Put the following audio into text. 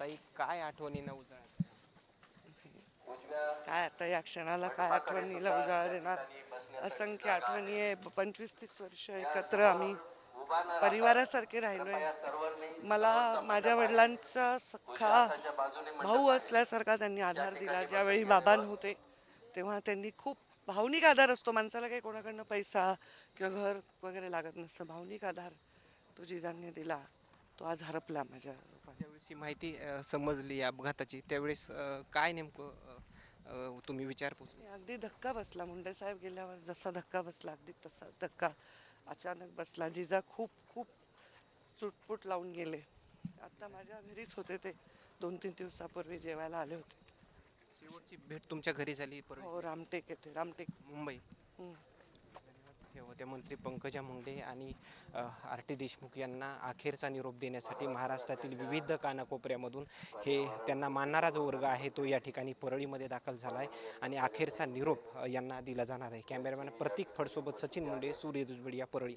ताई काय आठवणीनं उजाळ काय आता या क्षणाला काय आठवणीला उजाळा देणार? असंख्य आठवणी आहे. पंचवीस तीस वर्ष एकत्र आम्ही परिवारासारखे राहिलोय. मला माझ्या वडिलांचा सख्खा भाऊ असल्यासारखा त्यांनी आधार दिला. ज्यावेळी बाबा नव्हते तेव्हा त्यांनी खूप भावनिक आधार असतो. माणसाला काही कोणाकडनं पैसा किंवा घर वगैरे लागत नसतं. भावनिक आधार तो जिजांनी दिला. तो आज हरपला माझ्या. ज्यावेळेस ही माहिती अ, समजली या अपघाताची त्यावेळेस अ, काय नेमकं अ, अ, तुम्ही विचारपूस अगदी धक्का बसला. मुंडे साहेब गेल्यावर जसा धक्का बसला अगदी तसाच धक्का. अचानक बसला. जिजा खूप खूप चुटपुट लावून गेले. आता माझ्या घरीच होते ते. दोन तीन दिवसापूर्वी जेवायला आले होते. शेवटची भेट तुमच्या घरी झाली परवा हो रामटेक येते रामटेक. मुंबई. हे मंत्री पंकजा मुंडे आणि आर टी देशमुख यांना अखेरचा निरोप देण्यासाठी महाराष्ट्रातील विविध कानाकोपऱ्यामधून हे त्यांना मानणारा जो वर्ग आहे तो या ठिकाणी परळीमध्ये दाखल झाला आहे आणि अखेरचा निरोप यांना दिला जाणार आहे. कॅमेरामॅन प्रतीक फडसोबत सचिन मुंडे सूर्य दुजबडिया परळी.